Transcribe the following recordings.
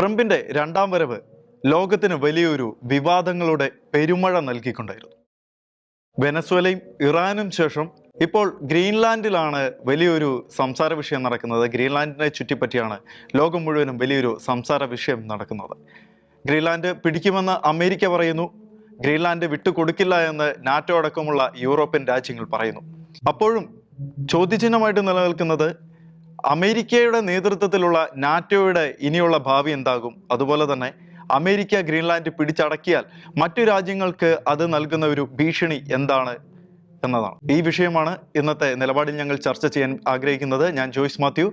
ട്രംപിന്റെ രണ്ടാം വരവ് ലോകത്തിന് വലിയൊരു വിവാദങ്ങളുടെ പെരുമഴ നൽകിക്കൊണ്ടായിരുന്നു. വെനസ്വലയും ഇറാനും ശേഷം ഇപ്പോൾ ഗ്രീൻലാൻഡിലാണ് വലിയൊരു സംസാര വിഷയം നടക്കുന്നത്. ഗ്രീൻലാൻഡിനെ ചുറ്റിപ്പറ്റിയാണ് ലോകം മുഴുവനും വലിയൊരു സംസാര വിഷയം നടക്കുന്നത്. ഗ്രീൻലാൻഡ് പിടിക്കുമെന്ന് അമേരിക്ക പറയുന്നു. ഗ്രീൻലാൻഡ് വിട്ടുകൊടുക്കില്ല എന്ന് നാറ്റോ അടക്കമുള്ള യൂറോപ്യൻ രാജ്യങ്ങൾ പറയുന്നു. അപ്പോഴും ചോദ്യചിഹ്നമായിട്ട് നിലനിൽക്കുന്നത് അമേരിക്കയുടെ നേതൃത്വത്തിലുള്ള നാറ്റോയുടെ ഇനിയുള്ള ഭാവി എന്താകും? അതുപോലെ തന്നെ അമേരിക്ക ഗ്രീൻലാൻഡ് പിടിച്ചടക്കിയാൽ മറ്റു രാജ്യങ്ങൾക്ക് അത് നൽകുന്ന ഒരു ഭീഷണി എന്താണ് എന്നതാണ്. ഈ വിഷയമാണ് ഇന്നത്തെ നിലപാടിൽ ഞങ്ങൾ ചർച്ച ചെയ്യാൻ ആഗ്രഹിക്കുന്നത്. ഞാൻ ജോയ്സ് മാത്യു.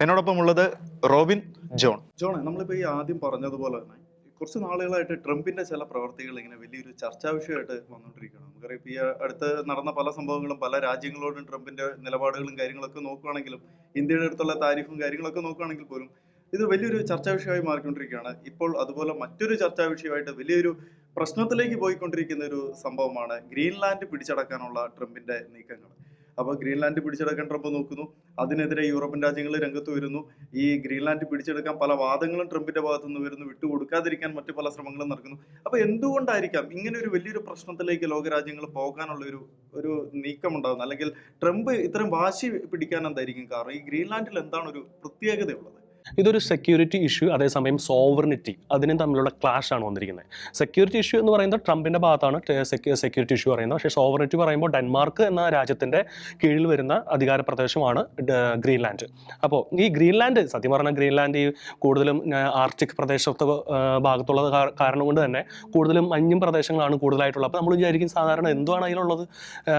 എന്നോടൊപ്പം ഉള്ളത് റോബിൻ ജോൺ. ജോൺ നമ്മളിപ്പോൾ ഈ ആദ്യം പറഞ്ഞതുപോലെ തന്നെ കുറച്ച് നാളുകളായിട്ട് ട്രംപിന്റെ ചില പ്രവർത്തികൾ ഇങ്ങനെ വലിയൊരു ചർച്ചാ വിഷയമായിട്ട് വന്നുകൊണ്ടിരിക്കുകയാണ്. നമുക്കറിയാം ഈ അടുത്ത് നടന്ന പല സംഭവങ്ങളും പല രാജ്യങ്ങളോടും ട്രംപിന്റെ നിലപാടുകളും കാര്യങ്ങളൊക്കെ നോക്കുകയാണെങ്കിലും ഇന്ത്യയുടെ അടുത്തുള്ള താരിഫും കാര്യങ്ങളൊക്കെ നോക്കുകയാണെങ്കിൽ പോലും ഇത് വലിയൊരു ചർച്ചാ വിഷയമായി മാറിക്കൊണ്ടിരിക്കുകയാണ്. ഇപ്പോൾ അതുപോലെ മറ്റൊരു ചർച്ചാ വിഷയമായിട്ട് വലിയൊരു പ്രശ്നത്തിലേക്ക് പോയിക്കൊണ്ടിരിക്കുന്ന ഒരു സംഭവമാണ് ഗ്രീൻലാൻഡ് പിടിച്ചടക്കാനുള്ള ട്രംപിന്റെ നീക്കങ്ങൾ. അപ്പോൾ ഗ്രീൻലാൻഡ് പിടിച്ചെടുക്കാൻ ട്രംപ് നോക്കുന്നു. അതിനെതിരെ യൂറോപ്യൻ രാജ്യങ്ങൾ രംഗത്ത് വരുന്നു. ഈ ഗ്രീൻലാൻഡ് പിടിച്ചെടുക്കാൻ പല വാദങ്ങളും ട്രംപിന്റെ ഭാഗത്തു നിന്ന് വരുന്നു. വിട്ടുകൊടുക്കാതിരിക്കാൻ മറ്റു പല ശ്രമങ്ങളും നടക്കുന്നു. അപ്പൊ എന്തുകൊണ്ടായിരിക്കാം ഇങ്ങനെ ഒരു വലിയൊരു പ്രശ്നത്തിലേക്ക് ലോകരാജ്യങ്ങൾ പോകാനുള്ള ഒരു ഒരു നീക്കം ഉണ്ടാകുന്നത് അല്ലെങ്കിൽ ട്രംപ് ഇത്തരം വാശി പിടിക്കാൻ എന്തായിരിക്കും കാരണം? ഈ ഗ്രീൻലാൻഡിൽ എന്താണ് ഒരു പ്രത്യേകതയുള്ളത്? ഇതൊരു സെക്യൂരിറ്റി ഇഷ്യൂ അതേസമയം സോവറിനിറ്റി അതിനും തമ്മിലുള്ള ക്ലാഷ് ആണ് വന്നിരിക്കുന്നത്. സെക്യൂരിറ്റി ഇഷ്യൂ എന്ന് പറയുന്നത് ട്രംപിന്റെ ഭാഗത്താണ് സെക്യൂരിറ്റി ഇഷ്യൂ പറയുന്നത്. പക്ഷേ സോവറിനിറ്റി പറയുമ്പോൾ ഡെൻമാർക്ക് എന്ന രാജ്യത്തിന്റെ കീഴിൽ വരുന്ന അധികാര പ്രദേശമാണ് ഗ്രീൻലാൻഡ്. അപ്പോൾ ഈ ഗ്രീൻലാൻഡ് സത്യം പറഞ്ഞാൽ ഗ്രീൻലാൻഡ് ഈ കൂടുതലും ആർട്ടിക് പ്രദേശത്ത് ഭാഗത്തുള്ള കാരണം കൊണ്ട് തന്നെ കൂടുതലും മഞ്ഞും പ്രദേശങ്ങളാണ് കൂടുതലായിട്ടുള്ളത്. അപ്പോൾ നമ്മൾ വിചാരിക്കും സാധാരണ എന്തുവാണ് അതിലുള്ളത്?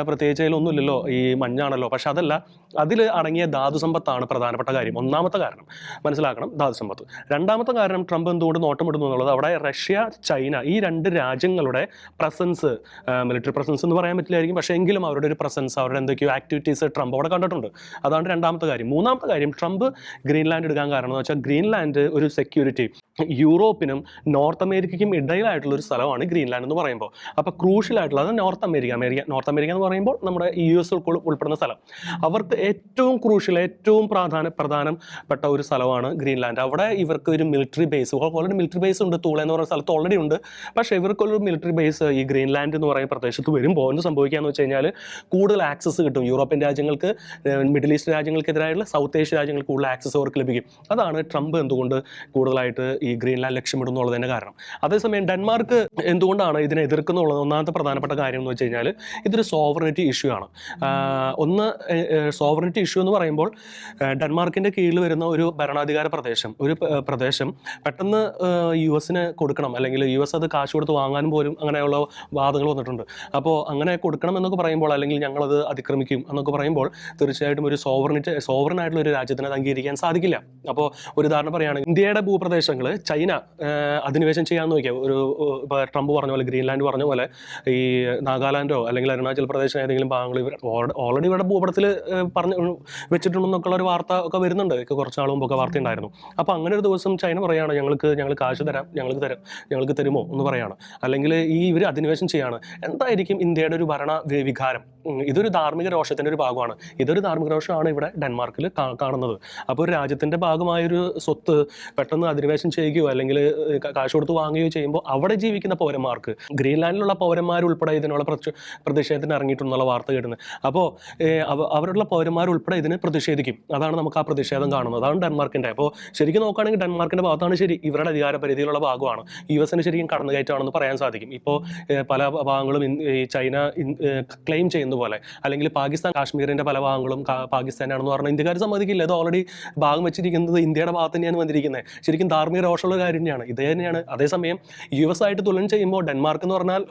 പ്രത്യേകിച്ച് അതിലൊന്നുമില്ലല്ലോ ഈ മഞ്ഞാണല്ലോ. പക്ഷേ അതല്ല അതിൽ അടങ്ങിയ ധാതു സമ്പത്താണ് പ്രധാനപ്പെട്ട കാര്യം. ഒന്നാമത്തെ കാരണം. മനസ്സിലാക്കണം. ധാതു സമ്പത്ത്. രണ്ടാമത്തെ കാരണം ട്രംപ് എന്തുകൊണ്ട് നോട്ടമിടുന്നു എന്നുള്ളത് അവിടെ റഷ്യ ചൈന ഈ രണ്ട് രാജ്യങ്ങളുടെ പ്രസൻസ് മിലിറ്ററി പ്രസൻസ് എന്ന് പറയാൻ പറ്റില്ലായിരിക്കും. പക്ഷേ എങ്കിലും അവരുടെ ഒരു പ്രസൻസ് അവരുടെ എന്തൊക്കെയോ ആക്ടിവിറ്റീസ് ട്രംപ് അവിടെ കണ്ടിട്ടുണ്ട്. അതാണ് രണ്ടാമത്തെ കാര്യം. മൂന്നാമത്തെ കാര്യം ട്രംപ് ഗ്രീൻലാൻഡ് എടുക്കാൻ കാരണം എന്ന് വെച്ചാൽ ഗ്രീൻലാൻഡ് ഒരു സെക്യൂരിറ്റി യൂറോപ്പിനും നോർത്ത് അമേരിക്കയ്ക്കും ഇടയിലായിട്ടുള്ള ഒരു സ്ഥലമാണ് ഗ്രീൻലാൻഡ് എന്ന് പറയുമ്പോൾ. അപ്പോൾ ക്രൂഷ്യലായിട്ടുള്ളത് North America America North America എന്ന് പറയുമ്പോൾ നമ്മുടെ യു എസ് ഉൾപ്പെടുന്ന സ്ഥലം. അവർക്ക് ഏറ്റവും ക്രൂഷ്യൽ ഏറ്റവും പ്രാധാന പ്രധാനപ്പെട്ട ഒരു സ്ഥലമാണ് ഗ്രീൻലാൻഡ്. അവിടെ ഇവർക്ക് ഒരു military base already military base ഉണ്ട്. തൂള എന്ന് പറയുന്ന സ്ഥലത്ത് ഓൾറെഡി ഉണ്ട്. പക്ഷേ ഇവർക്കൊരു മിലിറ്ററി ബേസ് ഈ ഗ്രീൻലാൻഡ് എന്ന് പറയുന്ന പ്രദേശത്ത് വരുമ്പോൾ എന്ത് സംഭവിക്കാന്ന് വെച്ച് കഴിഞ്ഞാൽ കൂടുതൽ ആക്സസ് കിട്ടും. യൂറോപ്യൻ രാജ്യങ്ങൾക്ക് മിഡിൽ ഈസ്റ്റ് രാജ്യങ്ങൾക്കെതിരായുള്ള സൗത്ത് ഏഷ്യ രാജ്യങ്ങൾക്ക് കൂടുതൽ ആക്സസ് അവർക്ക് ലഭിക്കും. അതാണ് ട്രംപ് എന്തുകൊണ്ട് കൂടുതലായിട്ട് ഈ ഗ്രീൻലാൻഡ് ലക്ഷ്യമിടുന്നുള്ളതിന്റെ കാരണം. അതേസമയം ഡെൻമാർക്ക് എന്തുകൊണ്ടാണ് ഇതിനെ എതിർക്കുന്നുള്ളത്? ഒന്നാമത്തെ പ്രധാനപ്പെട്ട കാര്യം എന്ന് വെച്ച് കഴിഞ്ഞാൽ ഇതൊരു സോവറിനിറ്റി ഇഷ്യൂ ആണ്. ഒന്ന് സോവറിനിറ്റി ഇഷ്യൂ എന്ന് പറയുമ്പോൾ ഡെൻമാർക്കിന്റെ കീഴിൽ വരുന്ന ഒരു ഭരണാധികാര പ്രദേശം. ഒരു പ്രദേശം പെട്ടെന്ന് യു എസിന് കൊടുക്കണം. അല്ലെങ്കിൽ യു എസ് അത് കാശ് കൊടുത്ത് വാങ്ങാനും പോലും അങ്ങനെയുള്ള വാദങ്ങൾ വന്നിട്ടുണ്ട്. അപ്പോൾ അങ്ങനെ കൊടുക്കണം എന്നൊക്കെ പറയുമ്പോൾ അല്ലെങ്കിൽ ഞങ്ങളത് അതിക്രമിക്കും എന്നൊക്കെ പറയുമ്പോൾ തീർച്ചയായിട്ടും ഒരു സോവറിനിറ്റ് സോവറിനായിട്ടുള്ള ഒരു രാജ്യത്തിന് അത് അംഗീകരിക്കാൻ സാധിക്കില്ല. അപ്പോൾ ഒരു ഉദാഹരണം പറയുകയാണെങ്കിൽ ഇന്ത്യയുടെ ഭൂപ്രദേശങ്ങൾ ചൈന അധിനിവേശം ചെയ്യാമെന്ന് നോക്കിയാൽ ഒരു ഇപ്പോൾ ട്രംപ് പറഞ്ഞ പോലെ ഗ്രീൻലാൻഡ് പറഞ്ഞ പോലെ ഈ നാഗാലാൻഡോ അല്ലെങ്കിൽ അരുണാചൽ പ്രദേശ് ഏതെങ്കിലും ഭാഗങ്ങൾ ഇവർ ഓൾറെഡി ഇവരുടെ ഭൂപടത്തിൽ പറഞ്ഞു വെച്ചിട്ടുണ്ടെന്നൊക്കെയുള്ള ഒരു വാർത്ത ഒക്കെ വരുന്നുണ്ട്. കുറച്ച് നാൾ മുമ്പൊക്കെ വാർത്ത ഉണ്ടായിരുന്നു. അപ്പോൾ അങ്ങനെ ഒരു ദിവസം ചൈന പറയാണ് ഞങ്ങൾക്ക് ഞങ്ങൾ കാശ് തരാം ഞങ്ങൾക്ക് തരാം ഞങ്ങൾക്ക് തരുമോ? എന്ന് പറയാണ്. അല്ലെങ്കിൽ ഈ ഇവർ അധിനിവേശം ചെയ്യാണ്. എന്തായിരിക്കും ഇന്ത്യയുടെ ഒരു ഭരണ വികാരം ഇതൊരു ധാർമ്മിക രോഷത്തിന്റെ ഒരു ഭാഗമാണ്. ഇതൊരു ധാർമ്മിക രോഷമാണ് ഇവിടെ ഡെൻമാർക്കിൽ കാണുന്നത്. അപ്പോൾ ഒരു രാജ്യത്തിന്റെ ഭാഗമായൊരു സ്വത്ത് പെട്ടെന്ന് അധിനിവേശം ചെയ്യുകയോ അല്ലെങ്കിൽ കാശ് കൊടുത്ത് വാങ്ങുകയോ ചെയ്യുമ്പോൾ അവിടെ ജീവിക്കുന്ന പൗരന്മാർക്ക് ഗ്രീൻലാൻഡിലുള്ള പൗരന്മാരുൾപ്പെടെ ഇതിനുള്ള പ്രതി- പ്രതിഷേധത്തിന് ഇറങ്ങിയിട്ടുള്ള വാർത്ത കേട്ടുന്നത് അപ്പോൾ അവരുള്ള പൗരന്മാരുൾപ്പെടെ ഇതിന് പ്രതിഷേധിക്കും. അതാണ് നമുക്ക് ആ പ്രതിഷേധം കാണുന്നത്. അതാണ് ഡെൻമാർക്കിന്റെ അപ്പോൾ ശരിക്കും നോക്കുകയാണെങ്കിൽ ഡെൻമാർക്കിന്റെ ഭാഗത്താണ് ശരി ഇവരുടെ അധികാര പരിധിയിലുള്ള ഭാഗമാണ് യു എസിന് ശരിക്കും കടന്നുകയറ്റമാണെന്ന് പറയാൻ സാധിക്കും. ഇപ്പോൾ പല ഭാഗങ്ങളും ഈ ചൈന ക്ലെയിം ചെയ്യുന്ന പോലെ അല്ലെങ്കിൽ പാകിസ്ഥാൻ കാശ്മീരിന്റെ പല ഭാഗങ്ങളും പാകിസ്ഥാനാണെന്ന് പറഞ്ഞാൽ ഇന്ത്യക്കാർ സമ്മതിക്കില്ല. ഇത് ഓൾറെഡി ഭാഗം വെച്ചിരിക്കുന്നത് ഇന്ത്യയുടെ ഭാഗത്ത് തന്നെയാണ് വന്നിരിക്കുന്നത്. ശരിക്കും ധാർമ്മിക രോഷമുള്ള കാര്യം തന്നെയാണ്. ഇത് തന്നെയാണ്. അതേസമയം യു എസ് ആയിട്ട് തുലനം ചെയ്യുമ്പോൾ ഡെൻമാർക്ക് എന്ന് പറഞ്ഞാൽ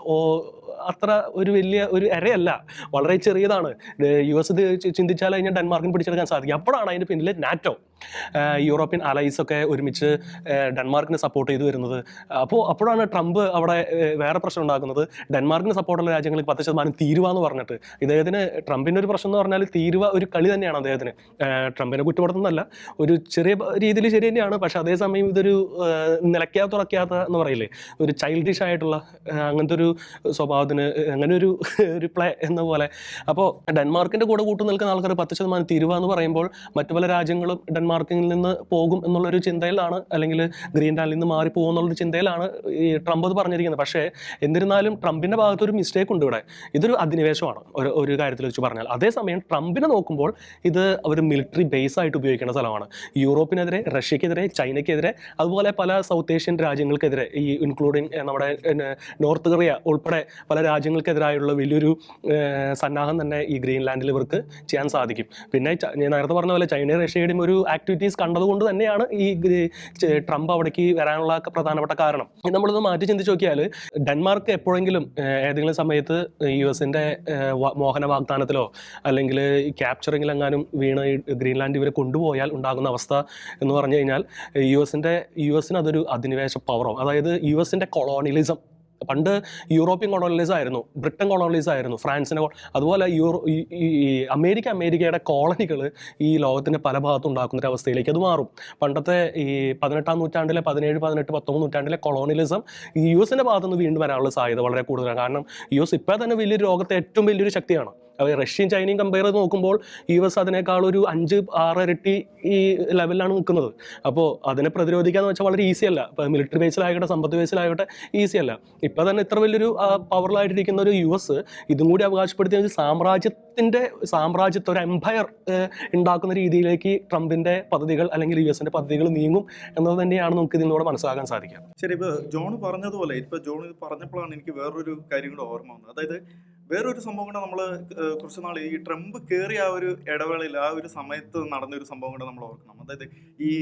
അത്ര ഒരു വലിയ ഒരു ഇരയല്ല വളരെ ചെറിയതാണ്. യു എസ് ചിന്തിച്ചാൽ കഴിഞ്ഞാൽ ഡെൻമാർക്കിന് പിടിച്ചെടുക്കാൻ സാധിക്കും. അപ്പോഴാണ് അതിന്റെ പിന്നിൽ നാറ്റോ. യൂറോപ്യൻ അലൈസ് ഒക്കെ ഒരുമിച്ച് ഡെൻമാർക്കിന് സപ്പോർട്ട് ചെയ്തു വരുന്നത്. അപ്പോൾ അപ്പോഴാണ് ട്രംപ് അവിടെ വേറെ പ്രശ്നം ഉണ്ടാക്കുന്നത്. ഡെൻമാർക്കിന് സപ്പോർട്ടുള്ള രാജ്യങ്ങളിൽ പത്ത് ശതമാനം തീരുവ എന്ന് പറഞ്ഞിട്ട്. ഇദ്ദേഹത്തിന് ട്രംപിന്റെ ഒരു പ്രശ്നം എന്ന് പറഞ്ഞാൽ തീരുവ ഒരു കളി തന്നെയാണ് അദ്ദേഹത്തിന്. ട്രംപിനെ കുറ്റപ്പെടുത്തുന്നതല്ല. ഒരു ചെറിയ രീതിയിൽ ശരി തന്നെയാണ്. പക്ഷേ അതേസമയം ഇതൊരു നിലയ്ക്കാത്ത തുറക്കാത്ത എന്ന് പറയില്ലേ? ഒരു ചൈൽഡിഷ് ആയിട്ടുള്ള അങ്ങനത്തെ ഒരു സ്വഭാവത്തിന് അങ്ങനെ ഒരു ഒരു പ്ലേ എന്ന പോലെ. അപ്പോൾ ഡെൻമാർക്കിന്റെ കൂടെ കൂട്ടു നിൽക്കുന്ന ആൾക്കാർ പത്ത് ശതമാനം തീരുവ എന്ന് പറയുമ്പോൾ മറ്റു പല രാജ്യങ്ങളും ഡെൻമാർക്കിൽ നിന്ന് പോകും എന്നുള്ളൊരു ചിന്തയിലാണ് അല്ലെങ്കിൽ ഗ്രീൻ ഗ്രീൻലാൻഡിൽ നിന്ന് മാറി പോകും എന്നുള്ളൊരു ചിന്തയിലാണ് ഈ ട്രംപ് അത് പറഞ്ഞിരിക്കുന്നത്. പക്ഷേ എന്നിരുന്നാലും ട്രംപിന്റെ ഭാഗത്ത് ഒരു മിസ്റ്റേക്ക് ഉണ്ട് ഇവിടെ. ഇതൊരു അധിനിവേശമാണ് ഒരു ഒരു കാര്യത്തിൽ വെച്ച് പറഞ്ഞാൽ. അതേസമയം ട്രംപിനെ നോക്കുമ്പോൾ ഇത് ഒരു മിലിറ്ററി ബേസ് ആയിട്ട് ഉപയോഗിക്കുന്ന സ്ഥലമാണ്. യൂറോപ്പിനെതിരെ റഷ്യക്കെതിരെ ചൈനയ്ക്കെതിരെ അതുപോലെ പല സൗത്ത് ഏഷ്യൻ രാജ്യങ്ങൾക്കെതിരെ ഈ ഇൻക്ലൂഡിങ് നമ്മുടെ നോർത്ത് കൊറിയ ഉൾപ്പെടെ പല രാജ്യങ്ങൾക്കെതിരായുള്ള വലിയൊരു സന്നാഹം തന്നെ ഈ ഗ്രീൻലാൻഡിൽ ഇവർക്ക് ചെയ്യാൻ സാധിക്കും. പിന്നെ ഞാൻ നേരത്തെ പറഞ്ഞ പോലെ ചൈനയും റഷ്യയുടെയും ഒരു ആക്ടിവിറ്റീസ് കണ്ടതുകൊണ്ട് തന്നെയാണ് ഈ ട്രംപ് അവിടേക്ക് വരാനുള്ള പ്രധാനപ്പെട്ട കാരണം. നമ്മളിത് മാറ്റി ചിന്തിച്ച് നോക്കിയാൽ ഡെൻമാർക്ക് എപ്പോഴെങ്കിലും ഏതെങ്കിലും സമയത്ത് യു എസിന്റെ മോഹന വാഗ്ദാനത്തിലോ അല്ലെങ്കിൽ ക്യാപ്ചറിങ്ങിലെങ്ങാനും വീണ് ഗ്രീൻലാൻഡ് ഇവരെ കൊണ്ടുപോയാൽ ഉണ്ടാകുന്ന അവസ്ഥ എന്ന് പറഞ്ഞു കഴിഞ്ഞാൽ യു എസിന്റെ യു എസിന് അതൊരു അധിനിവേശ പവറോ അതായത് യു എസിന്റെ കൊളോണിയലിസം പണ്ട് യൂറോപ്യൻ കൊളോണിയലിസം ആയിരുന്നു ബ്രിട്ടൻ കൊളോണിയലിസം ആയിരുന്നു ഫ്രാൻസിന്റെ അതുപോലെ യൂറോ ഈ അമേരിക്ക അമേരിക്കയുടെ കോളനികൾ ഈ ലോകത്തിന്റെ പല ഭാഗത്തും ഉണ്ടാക്കുന്ന ഒരു അവസ്ഥയിലേക്ക് അത് മാറും. പണ്ടത്തെ ഈ പതിനെട്ടാം നൂറ്റാണ്ടിലെ പതിനേഴ് പതിനെട്ട് പത്തൊമ്പത് നൂറ്റാണ്ടിലെ കൊളോണിയലിസം ഈ യു എസിന്റെ ഭാഗത്തുനിന്ന് വീണ്ടും വരാനുള്ള സാധ്യത വളരെ കൂടുതലാണ്. കാരണം യു എസ് ഇപ്പോൾ തന്നെ വലിയൊരു ലോകത്തെ ഏറ്റവും വലിയൊരു ശക്തിയാണ്. അത് റഷ്യയും ചൈനയും കമ്പയർ ചെയ്ത് നോക്കുമ്പോൾ യു എസ് അതിനേക്കാൾ ഒരു അഞ്ച് ആറ് ഇരട്ടി ഈ ലെവലിലാണ് നിൽക്കുന്നത്. അപ്പോൾ അതിനെ പ്രതിരോധിക്കുക എന്ന് വെച്ചാൽ വളരെ ഈസി അല്ല. ഇപ്പോൾ മിലിറ്ററി ബേസിലായിക്കോട്ടെ സമ്പത്ത് ബേസിലായിക്കോട്ടെ ഈസി അല്ല. ഇപ്പോൾ തന്നെ ഇത്ര വലിയൊരു പവറിലായിട്ടിരിക്കുന്ന ഒരു യു എസ് ഇതും കൂടി അവകാശപ്പെടുത്തിയ സാമ്രാജ്യത്തിന്റെ സാമ്രാജ്യത്തെ ഒരു എംപയർ ഉണ്ടാക്കുന്ന രീതിയിലേക്ക് ട്രംപിന്റെ പദ്ധതികൾ അല്ലെങ്കിൽ യു എസിന്റെ പദ്ധതികൾ നീങ്ങും എന്നത് തന്നെയാണ് നമുക്ക് ഇതിലൂടെ മനസ്സിലാക്കാൻ സാധിക്കുക. ശരി ഇപ്പോൾ ജോൺ പറഞ്ഞതുപോലെ ഇപ്പോൾ ജോൺ പറഞ്ഞപ്പോഴാണ് എനിക്ക് വേറൊരു കാര്യം കൂടെ ഓർമ്മ വന്നത്. അതായത് വേറൊരു സംഭവം കൂടെ നമ്മൾ കുറച്ച് നാൾ ഈ ട്രംപ് കയറിയ ആ ഒരു ഇടവേളയിൽ ആ ഒരു സമയത്ത് നടന്ന ഒരു സംഭവം കൂടെ നമ്മൾ ഓർക്കണം. അതായത് ഈ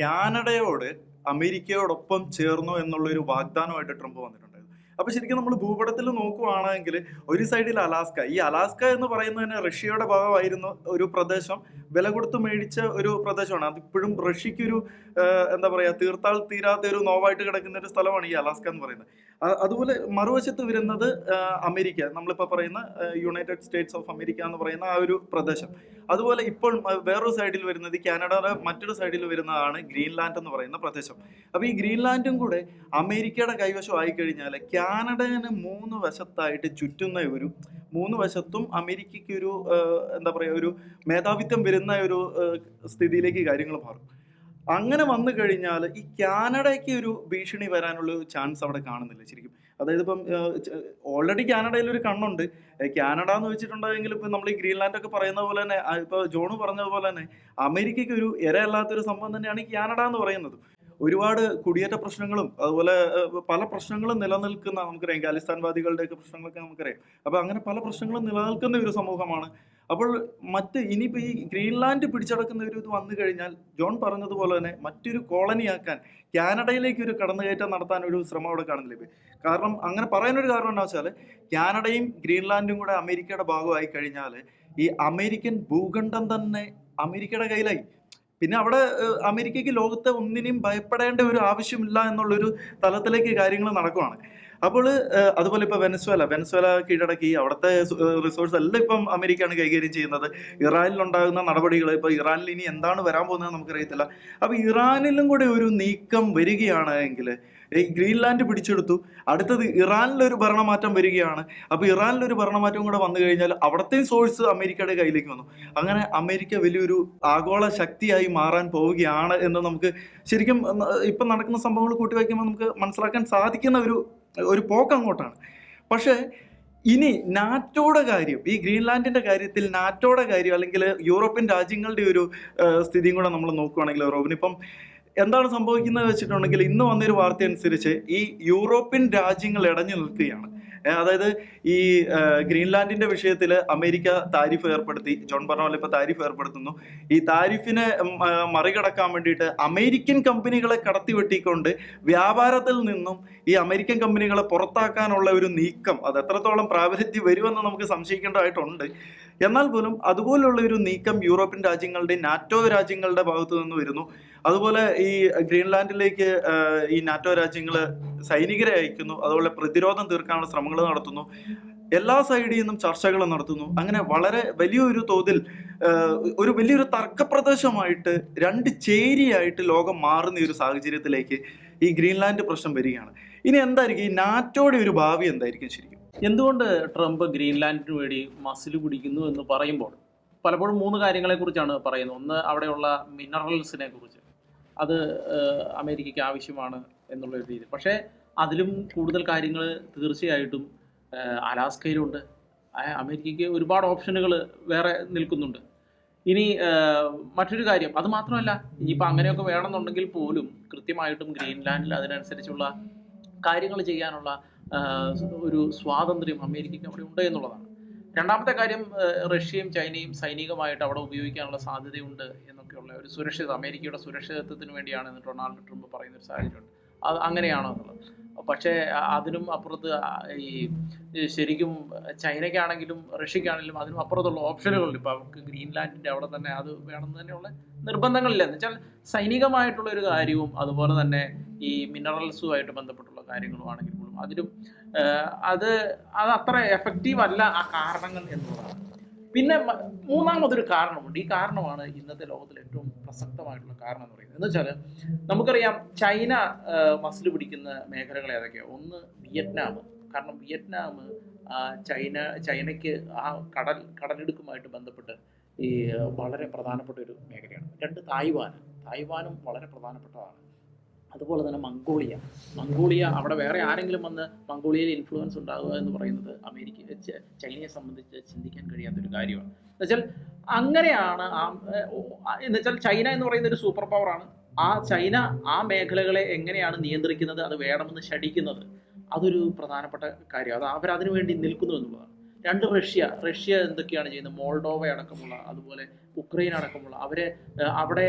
കാനഡയോട് അമേരിക്കയോടൊപ്പം ചേർന്നു എന്നുള്ള ഒരു വാഗ്ദാനമായിട്ട് ട്രംപ് വന്നിട്ടുണ്ടായിരുന്നു അപ്പൊ ശരിക്കും നമ്മൾ ഭൂപടത്തിൽ നോക്കുവാണെങ്കിൽ ഒരു സൈഡിൽ അലാസ്ക. ഈ അലാസ്ക എന്ന് പറയുന്നത് തന്നെ റഷ്യയുടെ ഭാഗമായിരുന്ന ഒരു പ്രദേശം വില കൊടുത്ത് മേടിച്ച ഒരു പ്രദേശമാണ്. അതിപ്പോഴും റഷ്യക്ക് ഒരു എന്താ പറയാ തീർത്താൽ തീരാത്ത ഒരു നോവായിട്ട് കിടക്കുന്ന ഒരു സ്ഥലമാണ് ഈ അലാസ്ക എന്ന് പറയുന്നത്. അതുപോലെ മറുവശത്ത് വരുന്നത് അമേരിക്ക. നമ്മളിപ്പോൾ പറയുന്ന യുണൈറ്റഡ് സ്റ്റേറ്റ്സ് ഓഫ് അമേരിക്ക എന്ന് പറയുന്ന ആ ഒരു പ്രദേശം. അതുപോലെ ഇപ്പോൾ വേറൊരു സൈഡിൽ വരുന്നത് കാനഡയുടെ മറ്റൊരു സൈഡിൽ വരുന്നതാണ് ഗ്രീൻലാൻഡ് എന്ന് പറയുന്ന പ്രദേശം. അപ്പോൾ ഈ ഗ്രീൻലാൻഡും കൂടെ അമേരിക്കയുടെ കൈവശം ആയിക്കഴിഞ്ഞാൽ കാനഡന് മൂന്ന് വശത്തായിട്ട് ചുറ്റുന്ന ഒരു മൂന്ന് വശത്തും അമേരിക്കയ്ക്ക് ഒരു എന്താ പറയുക ഒരു മേധാവിത്വം വരുന്ന ഒരു സ്ഥിതിയിലേക്ക് കാര്യങ്ങൾ മാറും. അങ്ങനെ വന്നു കഴിഞ്ഞാൽ ഈ കാനഡയ്ക്ക് ഒരു ഭീഷണി വരാനുള്ള ചാൻസ് അവിടെ കാണുന്നില്ല ശരിക്കും. അതായത് ഇപ്പം ഓൾറെഡി കാനഡയിൽ ഒരു കണ്ണുണ്ട്. കാനഡ എന്ന് വെച്ചിട്ടുണ്ടെങ്കിൽ ഇപ്പൊ നമ്മൾ ഈ ഗ്രീൻലാൻഡ് ഒക്കെ പറയുന്ന പോലെ തന്നെ ഇപ്പൊ ജോണ് പറഞ്ഞതുപോലെ തന്നെ അമേരിക്കയ്ക്ക് ഒരു ഇരയല്ലാത്തൊരു സംഭവം തന്നെയാണ് കാനഡ എന്ന് പറയുന്നത്. ഒരുപാട് കുടിയേറ്റ പ്രശ്നങ്ങളും അതുപോലെ പല പ്രശ്നങ്ങളും നിലനിൽക്കുന്ന നമുക്കറിയാം. ഖാലിസ്ഥാൻവാദികളുടെയൊക്കെ പ്രശ്നങ്ങളൊക്കെ നമുക്കറിയാം. അപ്പൊ അങ്ങനെ പല പ്രശ്നങ്ങളും നിലനിൽക്കുന്ന ഒരു സമൂഹമാണ് അപ്പോൾ മറ്റ് ഇനിയിപ്പോൾ ഈ ഗ്രീൻലാൻഡ് പിടിച്ചടക്കുന്ന ഒരു ഇത് വന്നു കഴിഞ്ഞാൽ ജോൺ പറഞ്ഞതുപോലെ തന്നെ മറ്റൊരു കോളനിയാക്കാൻ കാനഡയിലേക്ക് ഒരു കടന്നുകയറ്റം നടത്താൻ ഒരു ശ്രമം അവിടെ കാണുന്നില്ല കാരണം അങ്ങനെ പറയാനൊരു കാരണം എന്താ വെച്ചാൽ കാനഡയും ഗ്രീൻലാൻഡും കൂടെ അമേരിക്കയുടെ ഭാഗമായി കഴിഞ്ഞാൽ ഈ അമേരിക്കൻ ഭൂഖണ്ഡം തന്നെ അമേരിക്കയുടെ കയ്യിലായി. പിന്നെ അവിടെ അമേരിക്കയ്ക്ക് ലോകത്തെ ഒന്നിനെയും ഭയപ്പെടേണ്ട ഒരു ആവശ്യമില്ല എന്നുള്ളൊരു തലത്തിലേക്ക് കാര്യങ്ങൾ നടക്കുവാണ്. അപ്പോൾ അതുപോലെ ഇപ്പോൾ വെനസ്വേല വെനസ്വേല കീഴടക്കി അവിടുത്തെ റിസോഴ്സ് എല്ലാം ഇപ്പം അമേരിക്കയാണ് കൈകാര്യം ചെയ്യുന്നത്. ഇറാനിൽ ഉണ്ടാകുന്ന നടപടികൾ ഇപ്പോൾ ഇറാനിൽ ഇനി എന്താണ് വരാൻ പോകുന്നത് നമുക്കറിയത്തില്ല. അപ്പോൾ ഇറാനിലും കൂടെ ഒരു നീക്കം വരികയാണ് എങ്കിൽ ഗ്രീൻലാൻഡ് പിടിച്ചെടുത്തു. അടുത്തത് ഇറാനിലൊരു ഭരണമാറ്റം വരികയാണ്. അപ്പോൾ ഇറാനിലൊരു ഭരണമാറ്റം കൂടെ വന്നു കഴിഞ്ഞാൽ അവിടത്തെയും സോഴ്സ് അമേരിക്കയുടെ കയ്യിലേക്ക് വന്നു. അങ്ങനെ അമേരിക്ക വലിയൊരു ആഗോള ശക്തിയായി മാറാൻ പോവുകയാണ് എന്ന് നമുക്ക് ശരിക്കും ഇപ്പം നടക്കുന്ന സംഭവങ്ങൾ കൂട്ടിവയ്ക്കുമ്പോൾ നമുക്ക് മനസ്സിലാക്കാൻ സാധിക്കുന്ന ഒരു ഒരു പോക്ക് അങ്ങോട്ടാണ്. പക്ഷേ ഇനി നാറ്റോയുടെ കാര്യം ഈ ഗ്രീൻലാൻഡിന്റെ കാര്യത്തിൽ നാറ്റോയുടെ കാര്യം അല്ലെങ്കിൽ യൂറോപ്യൻ രാജ്യങ്ങളുടെ ഒരു സ്ഥിതിയും കൂടെ നമ്മൾ നോക്കുകയാണെങ്കിൽ റോബിൻ ഇപ്പം എന്താണ് സംഭവിക്കുന്നത് വെച്ചിട്ടുണ്ടെങ്കിൽ ഇന്ന് വന്നൊരു വാർത്ത അനുസരിച്ച് ഈ യൂറോപ്യൻ രാജ്യങ്ങൾ ഇടഞ്ഞു നിൽക്കുകയാണ്. അതായത് ഈ ഗ്രീൻലാൻഡിന്റെ വിഷയത്തിൽ അമേരിക്ക താരിഫ് ഏർപ്പെടുത്തി. ജോൺ പറഞ്ഞ പോലെ ഇപ്പൊ താരിഫ് ഏർപ്പെടുത്തുന്നു. ഈ താരിഫിനെ മറികടക്കാൻ വേണ്ടിയിട്ട് അമേരിക്കൻ കമ്പനികളെ കടത്തിവെട്ടിക്കൊണ്ട് വ്യാപാരത്തിൽ നിന്നും ഈ അമേരിക്കൻ കമ്പനികളെ പുറത്താക്കാനുള്ള ഒരു നീക്കം അത് എത്രത്തോളം പ്രാബല്യത്തിൽ വരുമെന്ന് നമുക്ക് സംശയിക്കേണ്ടതായിട്ടുണ്ട്. എന്നാൽ പോലും അതുപോലുള്ള ഒരു നീക്കം യൂറോപ്യൻ രാജ്യങ്ങളുടെ നാറ്റോ രാജ്യങ്ങളുടെ ഭാഗത്തു നിന്ന് വരുന്നു. അതുപോലെ ഈ ഗ്രീൻലാൻഡിലേക്ക് ഈ നാറ്റോ രാജ്യങ്ങൾ സൈനികരെ അയക്കുന്നു. അതുപോലെ പ്രതിരോധം തീർക്കാനുള്ള ശ്രമങ്ങൾ നടത്തുന്നു. എല്ലാ സൈഡിൽ നിന്നും ചർച്ചകൾ നടത്തുന്നു. അങ്ങനെ വളരെ വലിയൊരു തോതിൽ ഒരു വലിയൊരു തർക്കപ്രദേശമായിട്ട് രണ്ട് ചേരിയായിട്ട് ലോകം മാറുന്ന ഒരു സാഹചര്യത്തിലേക്ക് ഈ ഗ്രീൻലാൻഡ് പ്രശ്നം വരികയാണ്. ഇനി എന്തായിരിക്കും? ഈ നാറ്റോയുടെ ഒരു ഭാവി എന്തായിരിക്കും ശരിക്കും? എന്തുകൊണ്ട് ട്രംപ് ഗ്രീൻലാൻഡിന് വേണ്ടി മസിൽ പിടിക്കുന്നു എന്ന് പറയുമ്പോൾ പലപ്പോഴും മൂന്ന് കാര്യങ്ങളെ കുറിച്ചാണ് പറയുന്നത്. ഒന്ന് അവിടെയുള്ള മിനറൽസിനെ കുറിച്ച്. അത് അമേരിക്കയ്ക്ക് ആവശ്യമാണ് എന്നുള്ള രീതി. പക്ഷേ അതിലും കൂടുതൽ കാര്യങ്ങൾ തീർച്ചയായിട്ടും അലാസ്കയിലുണ്ട്. അമേരിക്കയ്ക്ക് ഒരുപാട് ഓപ്ഷനുകൾ വേറെ നിൽക്കുന്നുണ്ട്. ഇനി മറ്റൊരു കാര്യം. അത് മാത്രമല്ല ഇനിയിപ്പോൾ അങ്ങനെയൊക്കെ വേണമെന്നുണ്ടെങ്കിൽ പോലും കൃത്യമായിട്ടും ഗ്രീൻലാൻഡിൽ അതിനനുസരിച്ചുള്ള കാര്യങ്ങൾ ചെയ്യാനുള്ള ഒരു സ്വാതന്ത്ര്യം അമേരിക്കയ്ക്ക് അവിടെ ഉണ്ട് എന്നുള്ളതാണ്. രണ്ടാമത്തെ കാര്യം റഷ്യയും ചൈനയും സൈനികമായിട്ട് അവിടെ ഉപയോഗിക്കാനുള്ള സാധ്യതയുണ്ട് എന്നൊക്കെയുള്ള ഒരു സുരക്ഷിത അമേരിക്കയുടെ സുരക്ഷിതത്വത്തിന് വേണ്ടിയാണ് ഡൊണാൾഡ് ട്രംപ് പറയുന്ന ഒരു സാഹചര്യമുണ്ട്. അത് അങ്ങനെയാണോ എന്നുള്ളത്. പക്ഷേ അതിനും അപ്പുറത്ത് ഈ ശരിക്കും ചൈനയ്ക്കാണെങ്കിലും റഷ്യക്കാണെങ്കിലും അതിനും അപ്പുറത്തുള്ള ഓപ്ഷനുകളുണ്ട്. ഇപ്പോൾ അവർക്ക് ഗ്രീൻലാൻഡിന്റെ അവിടെ തന്നെ അത് വേണമെന്ന് തന്നെയുള്ള നിർബന്ധങ്ങളില്ല. എന്ന് വെച്ചാൽ സൈനികമായിട്ടുള്ള ഒരു കാര്യവും അതുപോലെ തന്നെ ഈ മിനറൽസുമായിട്ട് ബന്ധപ്പെട്ടുള്ള കാര്യങ്ങളുമാണെങ്കിൽ പോലും അതിലും അത് അത് അത്ര എഫക്റ്റീവ് അല്ല ആ കാരണങ്ങൾ എന്നുള്ളതാണ്. പിന്നെ മൂന്നാമതൊരു കാരണമുണ്ട്. ഈ കാരണമാണ് ഇന്നത്തെ ലോകത്തിൽ ഏറ്റവും പ്രസക്തമായിട്ടുള്ള കാരണം എന്ന് പറയുന്നത്. എന്ന് വെച്ചാൽ നമുക്കറിയാം ചൈന മസിൽ പിടിക്കുന്ന മേഖലകൾ ഏതൊക്കെയാണ് ഒന്ന് വിയറ്റ്നാം. കാരണം വിയറ്റ്നാം ചൈന ചൈനയ്ക്ക് ആ കടൽ കടലിടുക്കുമായിട്ട് ബന്ധപ്പെട്ട് ഈ വളരെ പ്രധാനപ്പെട്ട ഒരു മേഖലയാണ്. രണ്ട് തായ്വാൻ തായ്വാനും വളരെ പ്രധാനപ്പെട്ടതാണ്. അതുപോലെ തന്നെ മംഗോളിയ. മംഗോളിയ അവിടെ വേറെ ആരെങ്കിലും വന്ന് മംഗോളിയയിൽ ഇൻഫ്ലുവൻസ് ഉണ്ടാകുക എന്ന് പറയുന്നത് അമേരിക്ക ചൈനയെ സംബന്ധിച്ച് ചിന്തിക്കാൻ കഴിയാത്തൊരു കാര്യമാണ്. എന്നുവെച്ചാൽ അങ്ങനെയാണ് ആ എന്നുവെച്ചാൽ ചൈന എന്ന് പറയുന്ന ഒരു സൂപ്പർ പവറാണ് ആ ചൈന ആ മേഖലകളെ എങ്ങനെയാണ് നിയന്ത്രിക്കുന്നത് അത് വേണമെന്ന് ശടിക്കുന്നത് അതൊരു പ്രധാനപ്പെട്ട കാര്യമാണ് അത് അവരതിനു വേണ്ടി നിൽക്കുന്നു എന്നുള്ളതാണ്. രണ്ട് റഷ്യ റഷ്യ എന്തൊക്കെയാണ് ചെയ്യുന്നത്? മോൾഡോവ അടക്കമുള്ള അതുപോലെ ഉക്രൈൻ അടക്കമുള്ള അവരെ അവിടെ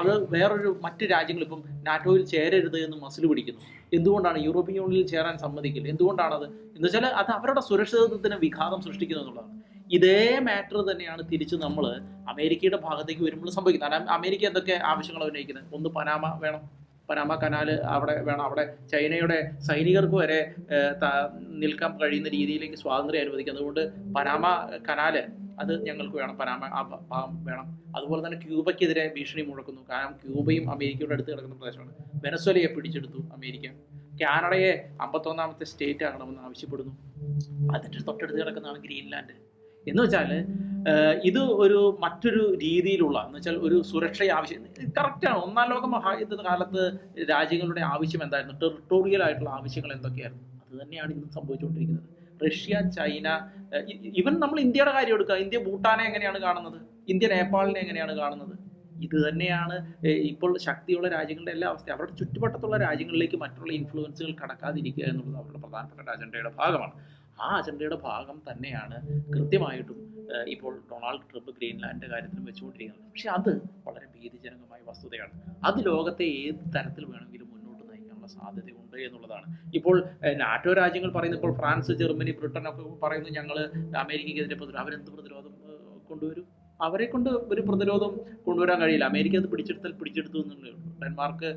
അത് വേറൊരു മറ്റ് രാജ്യങ്ങൾ ഇപ്പം നാറ്റോയിൽ ചേരരുത് എന്ന് മസിൽ പിടിക്കുന്നു. എന്തുകൊണ്ടാണ് യൂറോപ്യൻ യൂണിയനിൽ ചേരാൻ സമ്മതിക്കില്ല? എന്തുകൊണ്ടാണത്? എന്ന് വെച്ചാൽ അത് അവരുടെ സുരക്ഷിതത്വത്തിന് വിഘാതം സൃഷ്ടിക്കുന്നു എന്നുള്ളതാണ്. ഇതേ മാറ്റർ തന്നെയാണ് തിരിച്ച് നമ്മൾ അമേരിക്കയുടെ ഭാഗത്തേക്ക് വരുമ്പോൾ സംഭവിക്കുന്നത്. അമേരിക്ക എന്തൊക്കെ ആവശ്യങ്ങൾ ഉന്നയിക്കുന്നത്? ഒന്ന് പനാമ വേണം. പനാമ കനാല് അവിടെ വേണം. അവിടെ ചൈനയുടെ സൈനികർക്ക് വരെ നിൽക്കാൻ കഴിയുന്ന രീതിയിലേക്ക് സ്വാതന്ത്ര്യം അനുവദിക്കും. അതുകൊണ്ട് പനാമ കനാല് അത് ഞങ്ങൾക്ക് വേണം. പനാമ ആ ഭാഗം വേണം. അതുപോലെ തന്നെ ക്യൂബയ്ക്കെതിരെ ഭീഷണി മുഴക്കുന്നു. കാരണം ക്യൂബയും അമേരിക്കയുടെ അടുത്ത് കിടക്കുന്ന പ്രദേശമാണ്. വെനസ്വലയെ പിടിച്ചെടുത്തു അമേരിക്ക. കാനഡയെ അമ്പത്തൊന്നാമത്തെ സ്റ്റേറ്റ് ആകണമെന്ന് ആവശ്യപ്പെടുന്നു. അതിന്റെ തൊട്ടടുത്ത് കിടക്കുന്നതാണ് ഗ്രീൻലാൻഡ്. എന്ന് വെച്ചാൽ ഇത് ഒരു മറ്റൊരു രീതിയിലുള്ള എന്ന് വെച്ചാൽ ഒരു സുരക്ഷ ആവശ്യം. കറക്റ്റാണ് ഒന്നാം ലോക മഹായുദ്ധ കാലത്ത് രാജ്യങ്ങളുടെ ആവശ്യം എന്തായിരുന്നു? ടെറിട്ടോറിയൽ ആയിട്ടുള്ള ആവശ്യങ്ങൾ എന്തൊക്കെയായിരുന്നു? അത് തന്നെയാണ് ഇന്ന് സംഭവിച്ചുകൊണ്ടിരിക്കുന്നത്. റഷ്യ ചൈന ഇവൻ നമ്മൾ ഇന്ത്യയുടെ കാര്യം എടുക്കുക. ഇന്ത്യ ഭൂട്ടാനെ എങ്ങനെയാണ് കാണുന്നത്? ഇന്ത്യ നേപ്പാളിനെ എങ്ങനെയാണ് കാണുന്നത്? ഇത് തന്നെയാണ് ഇപ്പോൾ ശക്തിയുള്ള രാജ്യങ്ങളുടെ എല്ലാ അവസ്ഥ അവരുടെ ചുറ്റുവട്ടത്തുള്ള രാജ്യങ്ങളിലേക്ക് മറ്റുള്ള ഇൻഫ്ലുവൻസുകൾ കടക്കാതിരിക്കുക എന്നുള്ളത് അവരുടെ പ്രധാനപ്പെട്ട അജണ്ടയുടെ ഭാഗമാണ്. ആ അജണ്ടയുടെ ഭാഗം തന്നെയാണ് കൃത്യമായിട്ടും ഇപ്പോൾ ഡൊണാൾഡ് ട്രംപ് ഗ്രീൻലാൻഡിന്റെ കാര്യത്തിലും വെച്ചുകൊണ്ടിരിക്കുന്നത്. പക്ഷെ അത് വളരെ ഭീതിജനകമായ വസ്തുതയാണ്. അത് ലോകത്തെ ഏത് തരത്തിൽ വേണമെങ്കിലും മുന്നോട്ട് നയിക്കാനുള്ള സാധ്യതയുണ്ട് എന്നുള്ളതാണ്. ഇപ്പോൾ നാറ്റോ രാജ്യങ്ങൾ പറയുന്നത് ഇപ്പോൾ ഫ്രാൻസ് ജർമ്മനി ബ്രിട്ടൻ ഒക്കെ പറയുന്നു ഞങ്ങൾ അമേരിക്കയ്ക്കെതിരെ പ്രതിരോധം അവരെന്ത് പ്രതിരോധം കൊണ്ടുവരും? അവരെ കൊണ്ട് ഒരു പ്രതിരോധം കൊണ്ടുവരാൻ കഴിയില്ല. അമേരിക്ക അത് പിടിച്ചെടുത്താൽ പിടിച്ചെടുത്തു എന്നുള്ളേ ഡെൻമാർക്ക്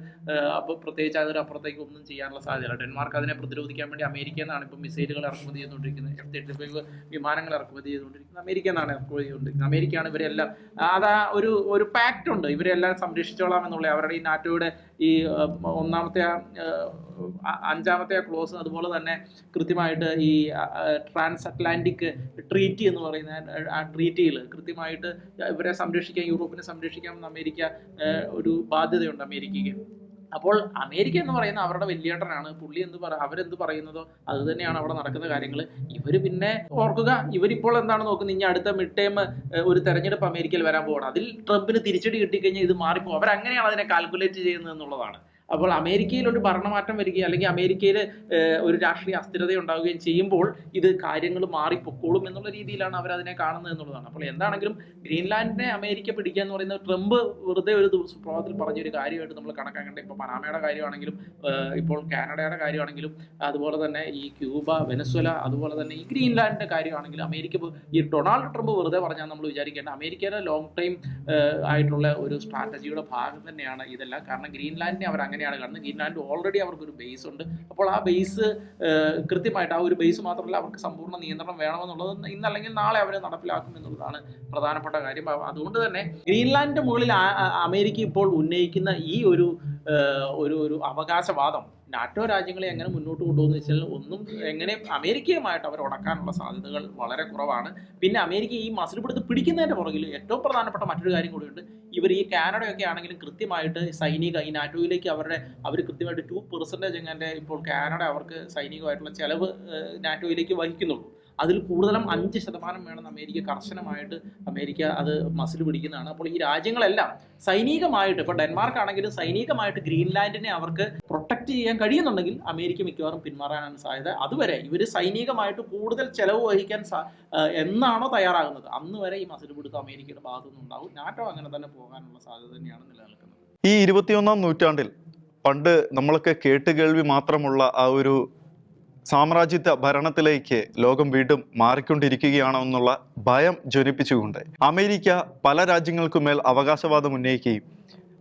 അപ്പോൾ പ്രത്യേകിച്ച് അതിന് അപ്പുറത്തേക്ക് ഒന്നും ചെയ്യാനുള്ള സാധ്യതയില്ല. ഡെൻമാർക്ക് അതിനെ പ്രതിരോധിക്കാൻ വേണ്ടി അമേരിക്ക എന്നാണ് ഇപ്പോൾ മിസൈലുകൾ ഇറക്കുമതി ചെയ്തുകൊണ്ടിരിക്കുന്നത്. എഫ് തേർട്ടി ഫൈവ് വിമാനങ്ങൾ ഇറക്കുമതി ചെയ്തുകൊണ്ടിരിക്കുന്നത്. അമേരിക്ക എന്നാണ് ഇറക്കുമതി ചെയ്തുകൊണ്ടിരിക്കുന്നത്. അമേരിക്കയാണ് ഇവരെല്ലാം അതാ ഒരു ഒരു പാക്റ്റ് ഉണ്ട്. ഇവരെല്ലാം സംരക്ഷിച്ചോളാം എന്നുള്ള അവരുടെ ഈ നാറ്റോയുടെ ഈ ഒന്നാമത്തെ അഞ്ചാമത്തെ ക്ലോസ് അതുപോലെ തന്നെ കൃത്യമായിട്ട് ഈ ട്രാൻസ് അറ്റ്ലാന്റിക് ട്രീറ്റി എന്ന് പറയുന്ന ആ ട്രീറ്റിയിൽ കൃത്യമായിട്ട് ഇവരെ സംരക്ഷിക്കാൻ യൂറോപ്പിനെ സംരക്ഷിക്കാമെന്ന് അമേരിക്ക ഒരു ബാധ്യതയുണ്ട് അമേരിക്കയ്ക്ക്. അപ്പോൾ അമേരിക്ക എന്ന് പറയുന്ന അവരുടെ വലിയേട്ടനാണ്. പുള്ളി എന്ത് പറ അവരെന്ത് പറയുന്നതോ അത് തന്നെയാണ് അവിടെ നടക്കുന്ന കാര്യങ്ങൾ. ഇവർ പിന്നെ ഓർക്കുക ഇവരിപ്പോൾ എന്താണ് നോക്കുന്നത്? ഇനി അടുത്ത മിഡ് ടൈം ഒരു തെരഞ്ഞെടുപ്പ് അമേരിക്കയിൽ വരാൻ പോകണം അതിൽ ട്രംപിന് തിരിച്ചടി കിട്ടിക്കഴിഞ്ഞാൽ ഇത് മാറിപ്പോ അവരങ്ങനെയാണ് അതിനെ കാൽക്കുലേറ്റ് ചെയ്യുന്നത് എന്നുള്ളതാണ്. അപ്പോൾ അമേരിക്കയിൽ ഒരു ഭരണമാറ്റം വരികയും അല്ലെങ്കിൽ അമേരിക്കയിൽ ഒരു രാഷ്ട്രീയ അസ്ഥിരത ഉണ്ടാവുകയും ചെയ്യുമ്പോൾ ഇത് കാര്യങ്ങൾ മാറിപ്പൊക്കോളും എന്നുള്ള രീതിയിലാണ് അവർ അതിനെ കാണുന്നത് എന്നുള്ളതാണ്. അപ്പോൾ എന്താണെങ്കിലും ഗ്രീൻലാൻഡിനെ അമേരിക്ക പിടിക്കുക എന്ന് പറയുന്നത് ട്രംപ് വെറുതെ ഒരു സുപ്രഭാതത്തിൽ പറഞ്ഞൊരു കാര്യമായിട്ട് നമ്മൾ കണക്കാക്കേണ്ട. ഇപ്പോൾ പനാമയുടെ കാര്യമാണെങ്കിലും ഇപ്പോൾ കാനഡയുടെ കാര്യമാണെങ്കിലും അതുപോലെ തന്നെ ഈ ക്യൂബ വെനസ്വല അതുപോലെ തന്നെ ഈ ഗ്രീൻലാൻഡിന്റെ കാര്യമാണെങ്കിലും അമേരിക്ക ഈ ഡൊണാൾഡ് ട്രംപ് വെറുതെ പറഞ്ഞാൽ നമ്മൾ വിചാരിക്കേണ്ട. അമേരിക്കയുടെ ലോങ് ടൈം ആയിട്ടുള്ള ഒരു സ്ട്രാറ്റജിയുടെ ഭാഗം തന്നെയാണ് ഇതെല്ലാം. കാരണം ഗ്രീൻലാൻഡിനെ അവർ അങ്ങനെയാണ് കാണുന്നത് ഗ്രീൻലാൻഡ് ഓൾറെഡി അവർക്ക് ഒരു ബേസ് ഉണ്ട്. അപ്പോൾ ആ ബേസ് കൃത്യമായിട്ട് ആ ഒരു ബേസ് മാത്രമല്ല അവർക്ക് സമ്പൂർണ നിയന്ത്രണം വേണമെന്നുള്ളത് ഇന്നല്ലെങ്കിൽ നാളെ അവരെ നടപ്പിലാക്കും എന്നുള്ളതാണ് പ്രധാനപ്പെട്ട കാര്യം. അതുകൊണ്ട് തന്നെ ഗ്രീൻലാൻഡിന്റെ മുകളിൽ അമേരിക്ക ഇപ്പോൾ ഉന്നയിക്കുന്ന ഈ ഒരു ഒരു ഒരു അവകാശവാദം നാറ്റോ രാജ്യങ്ങളെ എങ്ങനെ മുന്നോട്ട് കൊണ്ടുപോകുന്ന വെച്ചാൽ ഒന്നും എങ്ങനെ അമേരിക്കയുമായിട്ട് അവർ ഉടക്കാനുള്ള സാധ്യതകൾ വളരെ കുറവാണ്. പിന്നെ അമേരിക്ക ഈ മസിൽ പിടിക്കുന്നതിന്റെ പുറകിൽ ഏറ്റവും പ്രധാനപ്പെട്ട മറ്റൊരു കാര്യം കൂടിയുണ്ട്. ഇവർ ഈ കാനഡയൊക്കെ ആണെങ്കിലും കൃത്യമായിട്ട് സൈനിക ഈ നാറ്റോയിലേക്ക് അവരുടെ അവർ കൃത്യമായിട്ട് ടു പെർസെന്റേജ് എങ്ങനെ ഇപ്പോൾ കാനഡ അവർക്ക് സൈനികമായിട്ടുള്ള ചിലവ് നാറ്റോയിലേക്ക് വഹിക്കുന്നുള്ളൂ. അതിൽ കൂടുതലും അഞ്ച് ശതമാനം വേണം അമേരിക്ക കർശനമായിട്ട് അമേരിക്ക അത് മസിൽ പിടിക്കുന്നതാണ്. അപ്പോൾ ഈ രാജ്യങ്ങളെല്ലാം സൈനികമായിട്ട് ഇപ്പോൾ ഡെൻമാർക്ക് ആണെങ്കിലും സൈനികമായിട്ട് ഗ്രീൻലാൻഡിനെ അവർക്ക് പ്രൊട്ടക്ട് ചെയ്യാൻ കഴിയുന്നുണ്ടെങ്കിൽ അമേരിക്ക മിക്കവാറും പിന്മാറാനാണ് സാധ്യത. അതുവരെ ഇവർ സൈനികമായിട്ട് കൂടുതൽ ചെലവ് വഹിക്കാൻ എന്നാണോ തയ്യാറാകുന്നത്? അന്ന് വരെ ഈ മസിൽ പിടുത്തം അമേരിക്കയുടെ ഭാഗത്തു നിന്നുണ്ടാവും നാറ്റോ അങ്ങനെ തന്നെ പോകാനുള്ള സാധ്യത തന്നെയാണ് നിലനിൽക്കുന്നത്. ഈ ഇരുപത്തിയൊന്നാം നൂറ്റാണ്ടിൽ പണ്ട് നമ്മളൊക്കെ കേട്ടുകേൾവി മാത്രമുള്ള ആ ഒരു സാമ്രാജ്യത്വ ഭരണത്തിലേക്ക് ലോകം വീണ്ടും മാറിക്കൊണ്ടിരിക്കുകയാണോ എന്നുള്ള ഭയം ജ്വലിപ്പിച്ചുകൊണ്ട് അമേരിക്ക പല രാജ്യങ്ങൾക്കുമേൽ അവകാശവാദം ഉന്നയിക്കുകയും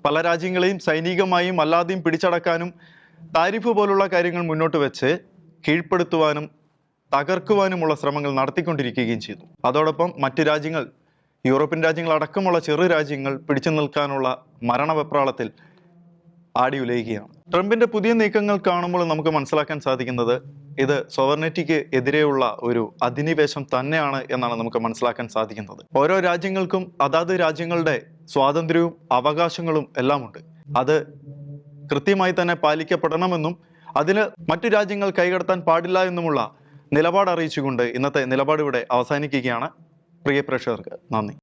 പല രാജ്യങ്ങളെയും സൈനികമായും അല്ലാതെയും പിടിച്ചടക്കാനും താരിഫ് പോലുള്ള കാര്യങ്ങൾ മുന്നോട്ട് വെച്ച് കീഴ്പ്പെടുത്തുവാനും തകർക്കുവാനുമുള്ള ശ്രമങ്ങൾ നടത്തിക്കൊണ്ടിരിക്കുകയും ചെയ്തു. അതോടൊപ്പം മറ്റു രാജ്യങ്ങൾ യൂറോപ്യൻ രാജ്യങ്ങൾ അടക്കമുള്ള ചെറു രാജ്യങ്ങൾ പിടിച്ചു നിൽക്കാനുള്ള മരണവെപ്രാളത്തിൽ ആടി ഉലയുകയാണ് ട്രംപിന്റെ പുതിയ നീക്കങ്ങൾ കാണുമ്പോൾ നമുക്ക് മനസ്സിലാക്കാൻ സാധിക്കുന്നത് ഇത് സോവർണിറ്റിക്ക് എതിരെയുള്ള ഒരു അധിനിവേശം തന്നെയാണ് എന്നാണ് നമുക്ക് മനസ്സിലാക്കാൻ സാധിക്കുന്നത്. ഓരോ രാജ്യങ്ങൾക്കും അതാത് രാജ്യങ്ങളുടെ സ്വാതന്ത്ര്യവും അവകാശങ്ങളും എല്ലാമുണ്ട്. അത് കൃത്യമായി തന്നെ പാലിക്കപ്പെടണമെന്നും അതിന് മറ്റു രാജ്യങ്ങൾ കൈകടത്താൻ പാടില്ല എന്നുമുള്ള നിലപാട് അറിയിച്ചുകൊണ്ട് ഇന്നത്തെ നിലപാട് ഇവിടെ അവസാനിക്കുകയാണ്. പ്രിയ പ്രേക്ഷകർക്ക് നന്ദി.